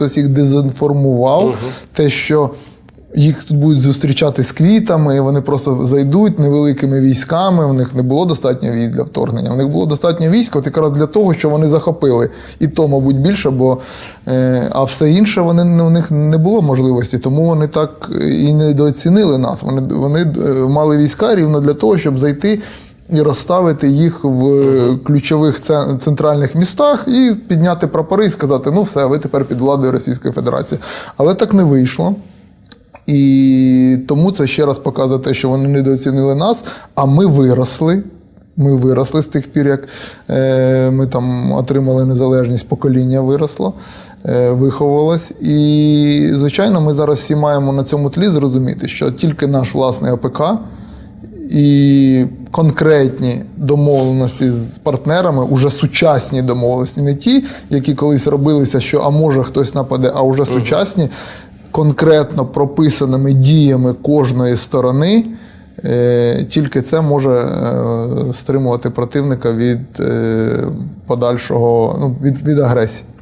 хтось їх дезінформував, те, що їх тут будуть зустрічати з квітами, і вони просто зайдуть невеликими військами. В них не було достатньо військ для вторгнення. В них було достатньо військ, от якраз для того, що вони захопили. І то, мабуть, більше, бо е, а все інше вони ну, у них не було можливості, тому вони так і недооцінили нас. Вони, вони е, мали війська рівно для того, щоб зайти. І розставити їх в ключових центральних містах і підняти прапори і сказати: ну все, ви тепер під владою Російської Федерації. Але так не вийшло. І тому це ще раз показує те, що вони недооцінили нас, а ми виросли. Ми виросли з тих пір, як е, ми там отримали незалежність, покоління виросло, е, виховувалось. І, звичайно, ми зараз всі маємо на цьому тлі зрозуміти, що тільки наш власний АПК і конкретні домовленості з партнерами, уже сучасні домовленості, не ті, які колись робилися, що а може хтось нападе, а вже сучасні, конкретно прописаними діями кожної сторони. е, Тільки це може е, стримувати противника від е, подальшого ну, від, від агресії.